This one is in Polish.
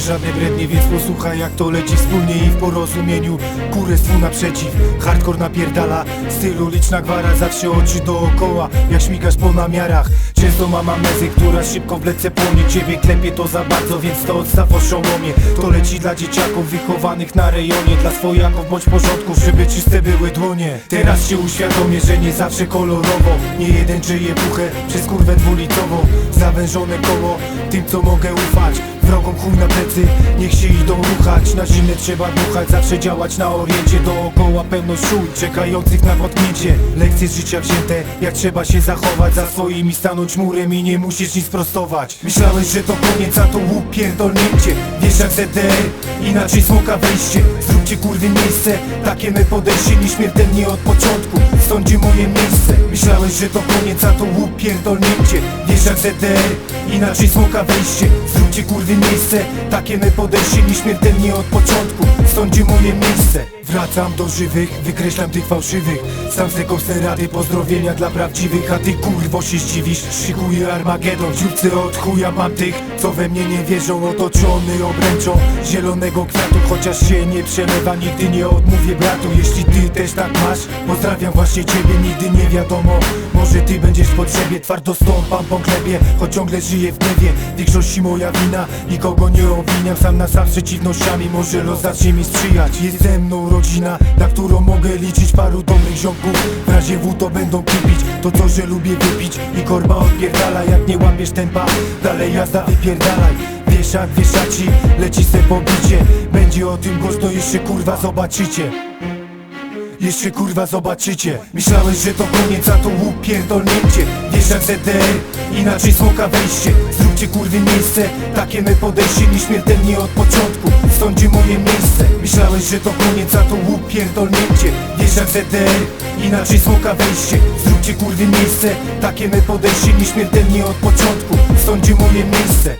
żadne brednie, więc posłuchaj jak to leci wspólnie i w porozumieniu. Kurestwu naprzeciw, hardcore napierdala. Stylu liczna gwara, zawsze oczy dookoła. Jak śmigasz po namiarach Często mam amnezję, która szybko w lecę płonie. Ciebie klepie to za bardzo, więc to odstaw oszołomie To leci dla dzieciaków wychowanych na rejonie. Dla swojaków bądź porządków, żeby czyste były dłonie. Teraz się uświadomię, że nie zawsze kolorowo. Nie jeden czyje puchę przez kurwę dwulitrową Zawężone koło tym co mogę ufać Wrogom chuj na plecy, niech się idą ruchać Na zimne trzeba dmuchać, zawsze działać na oriencie. Dookoła pełno szul, czekających na potknięcie Lekcje z życia wzięte, jak trzeba się zachować. Za swoimi stanąć murem i nie musisz nic prostować. Myślałeś, że to koniec, a to łup pierdolnięcie Wiesz jak ZDR, inaczej smoka wejście. Zróbcie kurwy miejsce, takie my podejście Nieśmiertelnie od początku, stąd gdzie moje miejsce. Myślałeś, że to koniec, a to łup pierdolnięcie Wiesz jak ZDR, inaczej smoka wejście. Zróbcie kurwy miejsce, takie my podejście Nieśmiertelnie od początku, stąd gdzie moje miejsce Wracam do żywych, wykreślam tych fałszywych. Sam tego rady, pozdrowienia dla prawdziwych. A ty kurwo się zdziwisz, szykuję Armagedon dziurce od chuja mam tych, co we mnie nie wierzą. Otoczony obręczą zielonego kwiatu Chociaż się nie przelewa, nigdy nie odmówię bratu. Jeśli ty też tak masz, pozdrawiam właśnie ciebie Nigdy nie wiadomo, może ty będziesz w potrzebie Twardo stąpam po glebie, choć ciągle żyję w gniewie. Większości moja wina, nikogo nie obwiniam Sam na sam z przeciwnościami, może los zacznie mi sprzyjać. Jest ze mną rodzina, na którą mogę liczyć Paru dobrych ziomków, w razie W to będą kipić To co, że lubię wypić. I korba odpierdala Jak nie łapiesz tempa, dalej jazda wypierdalaj. Wieszak, wieszaci, leci se pobicie. Będzie o tym głośno, jeszcze kurwa zobaczycie. Jeszcze kurwa zobaczycie. Myślałeś, że to koniec, a to łup pierdolnięcie Wiesz jak ZDR, inaczej smoka wejście. Zróbcie kurwy miejsce, takie my podejście Nieśmiertelnie od początku, stąd moje miejsce Myślałeś, że to koniec, a to łup pierdolnięcie Wiesz jak ZDR, inaczej smoka wejście. Zróbcie kurwy miejsce, takie my podejście Nieśmiertelnie od początku, stąd gdzie moje miejsce